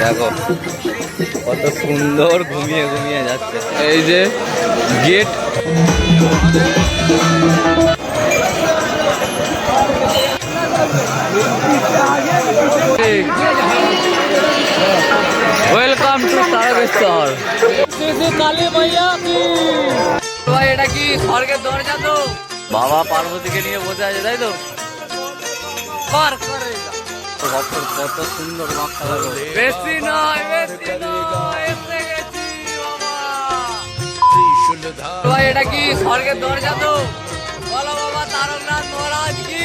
দেখো, কত সুন্দর ঘুমিয়ে ঘুমিয়ে যাচ্ছে। এই যে gate welcome to Tarakeswar Kali মাইয়া কি ভাই, এটা কি স্বর্গের দরজা তো? বাবা পার্বতীকে নিয়ে বসে আছে, তাই তো? পার করে। কত কত সুন্দর মাখা বেশি নয় বেশি নয় এসে গেছি বাবা। এটা কি স্বর্গের দরজা তো? বলো বাবা তারকনাথ মহারাজ কি?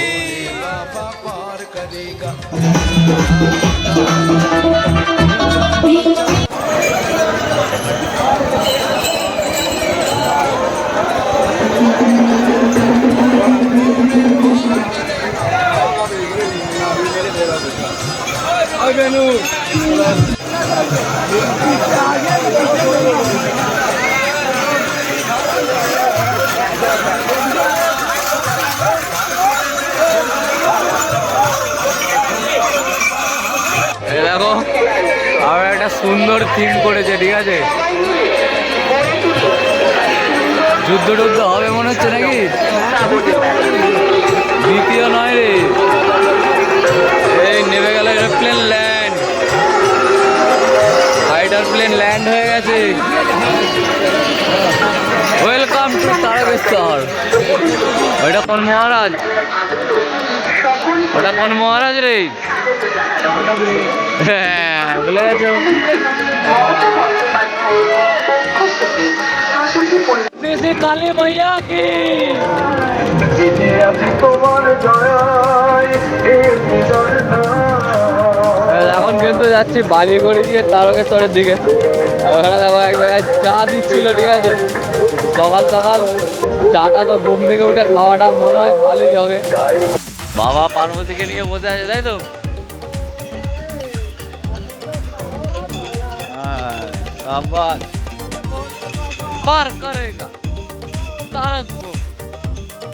আছে? যুদ্ধ টুদ্ধ হবে মনে হচ্ছে নাকি? দ্বিতীয় নয় রে। এই নেমে গেল aeroplane land. Fighter plane land হয়ে গেছে। Welcome to Tarakeswar. ওইটা কোন মহারাজ। ওটা কোন মহারাজ রে। হ্যাঁ গেছো। দেশে কালী মাইয়া কি? এখন কিন্তু যাচ্ছি বালি করে দিয়ে তারকেশ্বরের দিকে। ওখানে দেখো এক জায়গায় চা দিচ্ছিল ঠিক আছে? সকাল সকাল চাটা তো ঘুম থেকে উঠে খাওয়াটা মনে হয় ভালোই হবে বাবা পার্বতীকে নিয়ে বসে আছে তাই তো হ্যাঁ, शाबाश पार करेगा तारक को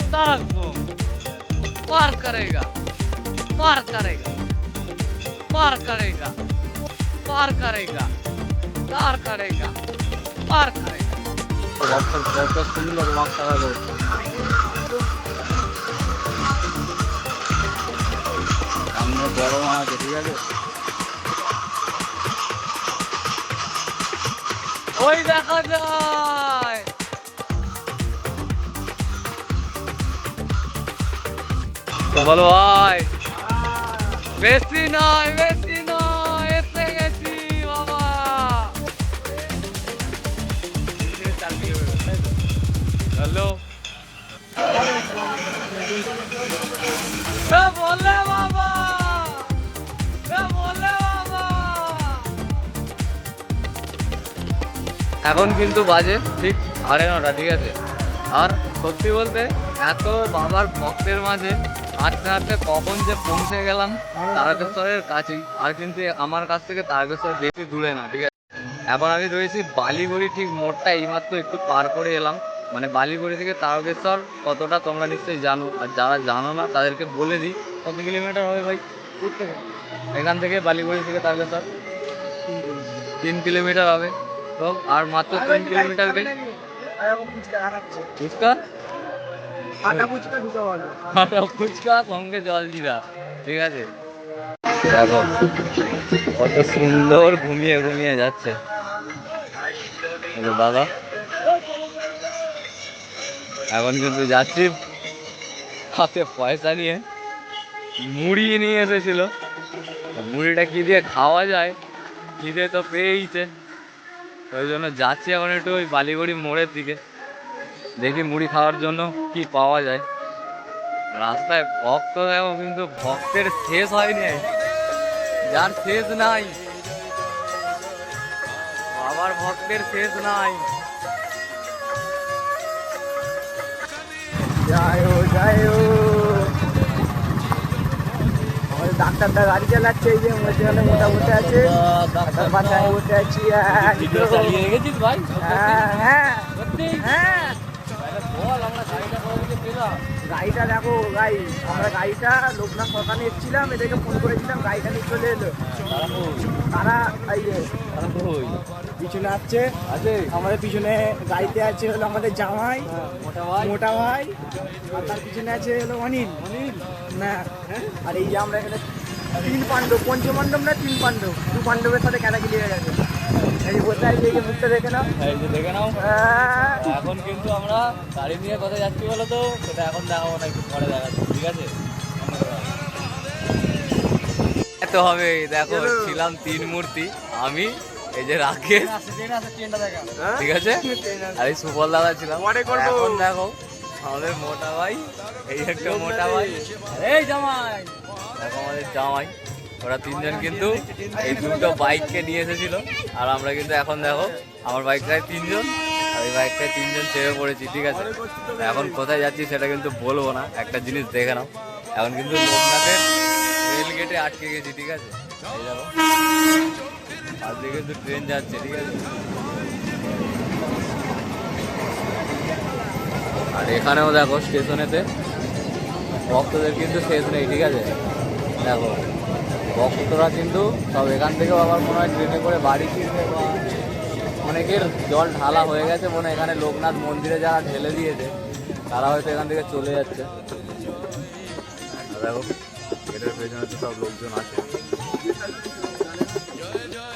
तारक को पार करेगा पार करेगा पार करेगा पार करेगा पार करेगा पार करेगा সামনে বড় আছে ঠিক আছে ওই দেখা যায় বলো ভাই। বেশি নয় বেশি হ্যালো। বলে বাবা! বলে বাবা! এখন কিন্তু বাজে ঠিক সাড়ে নটা ঠিক আছে? আর সত্যি বলতে এত বাবার ভক্তের মাঝে হাঁটতে হাঁটতে কখন যে পৌঁছে গেলাম তারকেশ্বরের কাছেই। আর কিন্তু আমার কাছ থেকে তারকেশ্বর বেশি দূরে না ঠিক আছে? এখন আমি রয়েছি বালিগুড়ি ঠিক মোড়টা এইমাত্র একটু পার করে এলাম। মানে বালিগুড়ি থেকে তারকেশ্বর কতটা তোমরা নিশ্চয়ই জানো, আর যারা জানো না, তাদেরকে বলে দিই কত কিলোমিটার হবে ভাই? এখান থেকে বালিগুড়ি থেকে তারকেশ্বর। তিন কিলোমিটার হবে। তো আর মাত্র তিন কিলোমিটার ফুচকা? ফুচকা, সঙ্গে জল জিরা। ঠিক আছে? কত সুন্দর ঘুমিয়ে ঘুমিয়ে যাচ্ছে। দাদা এখন কিন্তু যাচ্ছি হাতে পয়সা নিয়ে মুড়ি নিয়ে এসেছিল। মুড়িটা কি দিয়ে খাওয়া যায়? খিদে তো পেয়েইছে। ওই জন্য যাচ্ছি এখন একটু ওই বালিগুড়ি মোড়ের দিকে। দেখি মুড়ি খাওয়ার জন্য কি পাওয়া যায়। রাস্তায় ভক্ত দেখো কিন্তু ভক্তের শেষ হয়নি। যার শেষ নাই, বাবার ভক্তের শেষ নাই। যাই হোক যাই হোক আমাদের ডাক্তারটা গাড়ি চালাচ্ছে এই যে মধ্যখানে মোটা বসে আছে। ডাক্তার বসে আছি গেছিস ভাই? হ্যাঁ হ্যাঁ। হ্যাঁ। গাড়িটা দেখো গাই আমরা গাড়িটা লোকনাথ শ্মশানে এসেছিলাম এদেরকে ফোন করেছিলাম গাড়িটা নিয়ে চলে এলো। তারা এই পিছনে আসছে। আছে। আমাদের পিছনে গাড়িতে আছে হলো আমাদের জামাই মোটা ভাই। মোটা ভাই আর তার পিছনে আছে হলো অনিল। না। আর এই যে আমরা এখানে তিন পাণ্ডব পঞ্চপাণ্ডব না তিন পাণ্ডব? দু পাণ্ডবের সাথে ক্যাটাগরি হয়ে গেছে। এই যে বসে আছে এই মুখটা দেখে নাও। এই যে দেখে নাও। এখন কিন্তু আমরা গাড়ি নিয়ে কোথায় যাচ্ছি বলো তো? সেটা এখন দেখাবো না একটু পরে দেখাচ্ছি ঠিক আছে? তো হবে দেখো ছিলাম তিন মূর্তি আমি এই যে রাকেশ। ঠিক আছে? আর এই সুবল দাদা ছিলাম এখন দেখো আমাদের মোটা ভাই এই একটা মোটা ভাই। এই জামাই। দেখো আমাদের জামাই। ওরা তিনজন কিন্তু এই দুটো বাইককে নিয়ে এসেছিল। আর আমরা কিন্তু এখন দেখো আমার বাইকটায় তিনজন আর এই বাইকটায় তিনজন চেপে পড়েছি ঠিক আছে? এখন কোথায় যাচ্ছি সেটা কিন্তু বলব না একটা জিনিস দেখে নাও। এখন কিন্তু লোকনাথের রেল গেটে আটকে গেছি ঠিক আছে? এই দেখো। কিন্তু ট্রেন যাচ্ছে, ঠিক আছে? আর এখানেও দেখো স্টেশনেতে ভক্তদের কিন্তু শেষ নেই, ঠিক আছে? দেখো, ভক্তরা কিন্তু সব এখান থেকেও আবার মনে হয় ট্রেনে করে বাড়ি ফিরবে বা অনেকের জল ঢালা হয়ে গেছে, মনে এখানে লোকনাথ মন্দিরে যারা ঢেলে দিয়েছে, তারা হয়তো এখান থেকে চলে যাচ্ছে। দেখো পেছনে তো সব লোকজন আছে।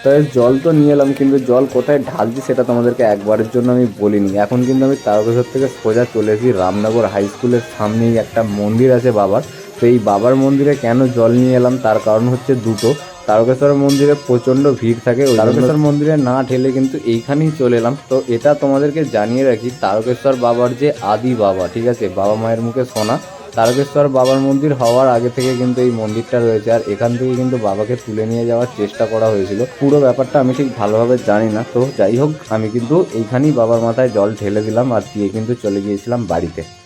তবে জল তো নিয়ে এলাম, কিন্তু জল কোথায় ঢালছি সেটা তোমাদেরকে একবারের জন্য আমি বলিনি। এখন কিন্তু আমি তারকেশ্বর থেকে সোজা চলে এসেছি রামনগর হাই স্কুলের সামনেই একটা মন্দির আছে বাবার। তো এই বাবার মন্দিরে কেন জল নিয়ে এলাম? তার কারণ হচ্ছে দুটো। তারকেশ্বর মন্দিরে প্রচণ্ড ভিড় থাকে তারকেশ্বর মন্দিরে না ঠেলে কিন্তু এইখানেই চলে এলাম। তো এটা তোমাদেরকে জানিয়ে রাখি, তারকেশ্বর বাবার যে আদি বাবা, ঠিক আছে? বাবা মায়ের মুখে শোনা তারকেশ্বর বাবার মন্দির হওয়ার আগে থেকে কিন্তু এই মন্দিরটা রয়েছে। আর এখান থেকে কিন্তু বাবাকে তুলে নিয়ে যাওয়ার চেষ্টা করা হয়েছিল। পুরো ব্যাপারটা আমি ঠিক ভালোভাবে জানি না। তো যাই হোক, আমি কিন্তু এইখানেই বাবার মাথায় জল ঢেলে দিলাম আর দিয়ে কিন্তু চলে গিয়েছিলাম বাড়িতে।